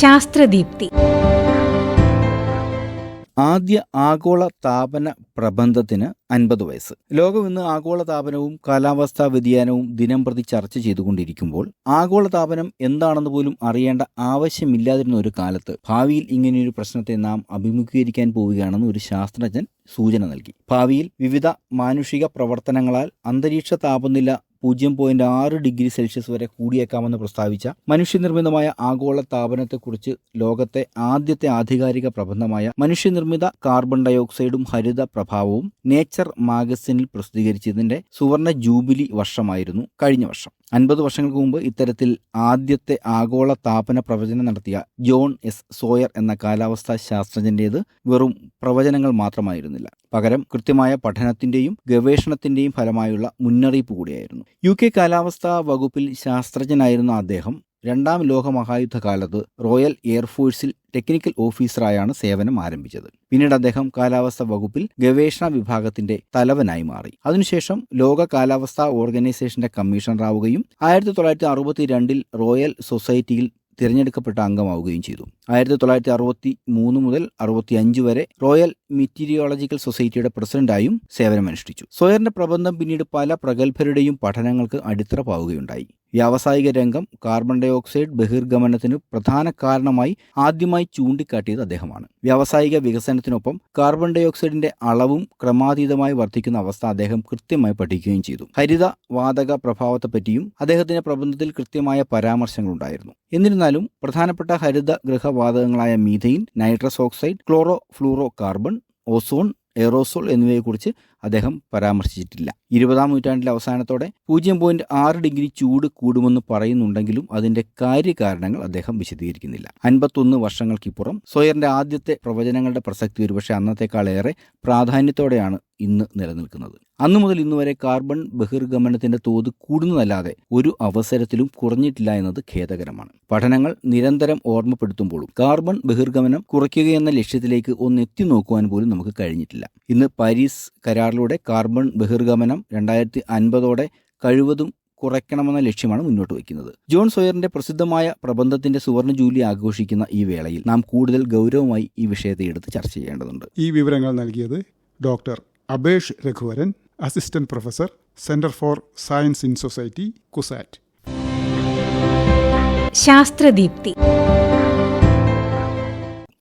ശാസ്ത്രദീപ്തി. ആദ്യ ആഗോള താപന പ്രബന്ധത്തിന് അൻപത് വയസ്സ്. ലോകം ഇന്ന് ആഗോള താപനവും കാലാവസ്ഥാ വ്യതിയാനവും ദിനം പ്രതി ചർച്ച ചെയ്തുകൊണ്ടിരിക്കുമ്പോൾ ആഗോള താപനം എന്താണെന്ന് പോലും അറിയേണ്ട ആവശ്യമില്ലാതിരുന്ന ഒരു കാലത്ത് ഭാവിയിൽ ഇങ്ങനെയൊരു പ്രശ്നത്തെ നാം അഭിമുഖീകരിക്കാൻ പോവുകയാണെന്ന് ഒരു ശാസ്ത്രജ്ഞൻ സൂചന നൽകി. ഭാവിയിൽ വിവിധ മാനുഷിക പ്രവർത്തനങ്ങളാൽ അന്തരീക്ഷ താപനില പൂജ്യം പോയിന്റ് ആറ് ഡിഗ്രി സെൽഷ്യസ് വരെ കൂടിയേക്കാമെന്ന് പ്രസ്താവിച്ച മനുഷ്യനിർമ്മിതമായ ആഗോള താപനത്തെക്കുറിച്ച് ലോകത്തെ ആദ്യത്തെ ആധികാരിക പ്രബന്ധമായ മനുഷ്യനിർമ്മിത കാർബൺ ഡയോക്സൈഡും ഹരിത പ്രഭാവവും നേച്ചർ മാഗസിനിൽ പ്രസിദ്ധീകരിച്ചതിന്റെ സുവർണ ജൂബിലി വർഷമായിരുന്നു കഴിഞ്ഞ വർഷം. അൻപത് വർഷങ്ങൾക്ക് മുമ്പ് ഇത്തരത്തിൽ ആദ്യത്തെ ആഗോള താപന പ്രവചനം നടത്തിയ ജോൺ എസ് സോയർ എന്ന കാലാവസ്ഥാ ശാസ്ത്രജ്ഞന്റേത് വെറും പ്രവചനങ്ങൾ മാത്രമായിരുന്നില്ല. പകരം കൃത്യമായ പഠനത്തിന്റെയും ഗവേഷണത്തിന്റെയും ഫലമായുള്ള മുന്നറിയിപ്പ് കൂടിയായിരുന്നു. യു കെ കാലാവസ്ഥാ വകുപ്പിൽ ശാസ്ത്രജ്ഞനായിരുന്ന അദ്ദേഹം രണ്ടാം ലോക മഹായുദ്ധകാലത്ത് റോയൽ എയർഫോഴ്സിൽ ടെക്നിക്കൽ ഓഫീസറായാണ് സേവനം ആരംഭിച്ചത്. പിന്നീട് അദ്ദേഹം കാലാവസ്ഥാ വകുപ്പിൽ ഗവേഷണ വിഭാഗത്തിന്റെ തലവനായി മാറി. അതിനുശേഷം ലോക കാലാവസ്ഥാ ഓർഗനൈസേഷന്റെ കമ്മീഷണറാവുകയും ആയിരത്തി തൊള്ളായിരത്തി അറുപത്തി രണ്ടിൽ റോയൽ സൊസൈറ്റിയിൽ തിരഞ്ഞെടുക്കപ്പെട്ട അംഗമാവുകയും ചെയ്തു. ആയിരത്തി തൊള്ളായിരത്തി അറുപത്തി മൂന്ന് മുതൽ അറുപത്തി അഞ്ച് വരെ റോയൽ മെറ്റീരിയോളജിക്കൽ സൊസൈറ്റിയുടെ പ്രസിഡന്റായും സേവനമനുഷ്ഠിച്ചു. സോയറിന്റെ പ്രബന്ധം പിന്നീട് പല പ്രഗത്ഭരുടെയും പഠനങ്ങൾക്ക് അടിത്തറ പാവുകയുണ്ടായി വ്യാവസായിക രംഗം കാർബൺ ഡൈ ഓക്സൈഡ് ബഹിർഗമനത്തിന് പ്രധാന കാരണമായി ആദ്യമായി ചൂണ്ടിക്കാട്ടിയത് അദ്ദേഹമാണ്. വ്യാവസായിക വികസനത്തിനൊപ്പം കാർബൺ ഡൈ ഓക്സൈഡിന്റെ അളവും ക്രമാതീതമായി വർദ്ധിക്കുന്ന അവസ്ഥ അദ്ദേഹം കൃത്യമായി പഠിക്കുകയും ചെയ്തു. ഹരിത വാതക പ്രഭാവത്തെപ്പറ്റിയും അദ്ദേഹത്തിന്റെ പ്രബന്ധത്തിൽ കൃത്യമായ പരാമർശങ്ങളുണ്ടായിരുന്നു. എന്നിരുന്നാലും പ്രധാനപ്പെട്ട ഹരിത ഗൃഹവാതകങ്ങളായ methane nitrous oxide chlorofluorocarbon ozone aerosol എന്നിവയെക്കുറിച്ച് അദ്ദേഹം പരാമർശിച്ചിട്ടില്ല. ഇരുപതാം നൂറ്റാണ്ടിലെ അവസാനത്തോടെ പൂജ്യം പോയിന്റ് ആറ് ഡിഗ്രി ചൂട് കൂടുമെന്ന് പറയുന്നുണ്ടെങ്കിലും അതിന്റെ കാര്യകാരണങ്ങൾ അദ്ദേഹം വിശദീകരിക്കുന്നില്ല. അൻപത്തൊന്ന് വർഷങ്ങൾക്കിപ്പുറം സോയറിന്റെ ആദ്യത്തെ പ്രവചനങ്ങളുടെ പ്രസക്തി ഒരുപക്ഷെ അന്നത്തെക്കാളേറെ പ്രാധാന്യത്തോടെയാണ് ഇന്ന് നിലനിൽക്കുന്നത്. അന്നു മുതൽ ഇന്നു വരെ കാർബൺ ബഹിർഗമനത്തിന്റെ തോത് കൂടുന്നതല്ലാതെ ഒരു അവസരത്തിലും കുറഞ്ഞിട്ടില്ല എന്നത് ഖേദകരമാണ്. പഠനങ്ങൾ നിരന്തരം ഓർമ്മപ്പെടുത്തുമ്പോഴും കാർബൺ ബഹിർഗമനം കുറയ്ക്കുകയെന്ന ലക്ഷ്യത്തിലേക്ക് ഒന്ന് എത്തി നോക്കുവാൻ പോലും നമുക്ക് കഴിഞ്ഞിട്ടില്ല. ഇന്ന് പാരീസ് കരാറിലൂടെ കാർബൺ ബഹിർഗമനം രണ്ടായിരത്തി അൻപതോടെ കഴിവതും കുറയ്ക്കണമെന്ന ലക്ഷ്യമാണ് മുന്നോട്ട് വയ്ക്കുന്നത്. ജോൺ സോയറിന്റെ പ്രസിദ്ധമായ പ്രബന്ധത്തിന്റെ സുവർണ ജൂലി ആഘോഷിക്കുന്ന ഈ വേളയിൽ നാം കൂടുതൽ ഗൗരവമായി ഈ വിഷയത്തെ എടുത്ത് ചർച്ച ചെയ്യേണ്ടതുണ്ട്. ഈ വിവരങ്ങൾ നൽകിയത് doctor Abesh Raghuvaran assistant professor centre for science in society CUSAT ശാസ്ത്രദീപ്തി